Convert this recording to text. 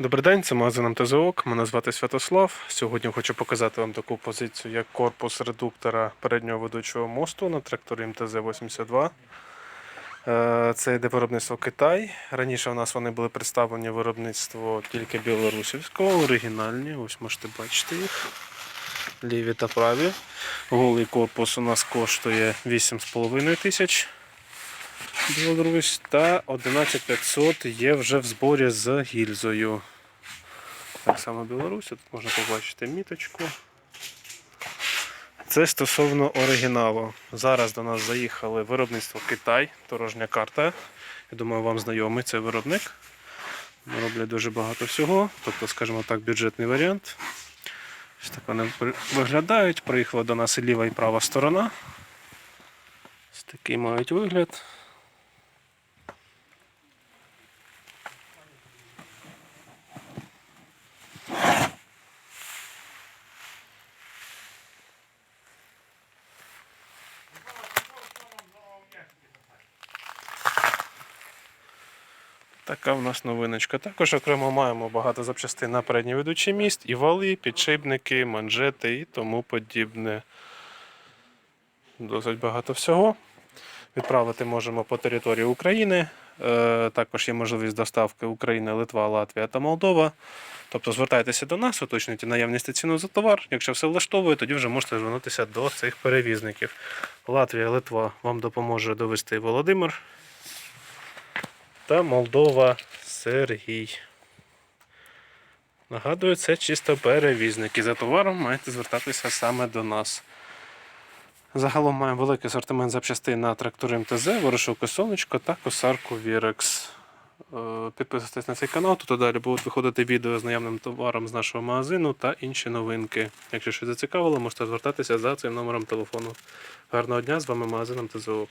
Добрий день, це магазин МТЗОК. Мене звати Святослав. Сьогодні хочу показати вам таку позицію, як корпус редуктора переднього ведучого мосту на тракторі МТЗ-82. Е, Це йде виробництво Китай. Раніше у нас вони були представлені виробництво тільки білорусівського, оригінальні. Ось можете бачити їх. Ліві та праві. Голий корпус у нас коштує 8,5 тисяч. Білорусь та 11500 є вже в зборі з гільзою. Так само Білорусь, тут можна побачити міточку. Це стосовно оригіналу. Зараз до нас заїхали виробництво Китай, дорожня карта. Я думаю, вам знайомий цей виробник. Роблять дуже багато всього. Тобто, скажімо так, бюджетний варіант. Ось так вони виглядають. Приїхала до нас і ліва і права сторона. Ось такий мають вигляд. Така в нас новиночка. Також окремо маємо багато запчастин на передній ведучий міст, і вали, підшипники, манжети і тому подібне. Досить багато всього. Відправити можемо по території України. Е, Також є можливість доставки Україна, Литва, Латвія та Молдова. Тобто звертайтеся до нас, уточнюйте наявність ціну за товар. Якщо все влаштовує, тоді вже можете звернутися до цих перевізників. Латвія, Литва вам допоможе довести Володимир та Молдова Сергій. Нагадую, це чисто перевізники. За товаром маєте звертатися саме до нас. Загалом маємо великий асортимент запчастин на трактори МТЗ, ворошилку сонечко та косарку Вірекс. Е, Підписуйтесь на цей канал, тут далі будуть виходити відео з наявним товаром з нашого магазину та інші новинки. Якщо щось зацікавило, можете звертатися за цим номером телефону. Гарного дня, з вами магазин МТЗО.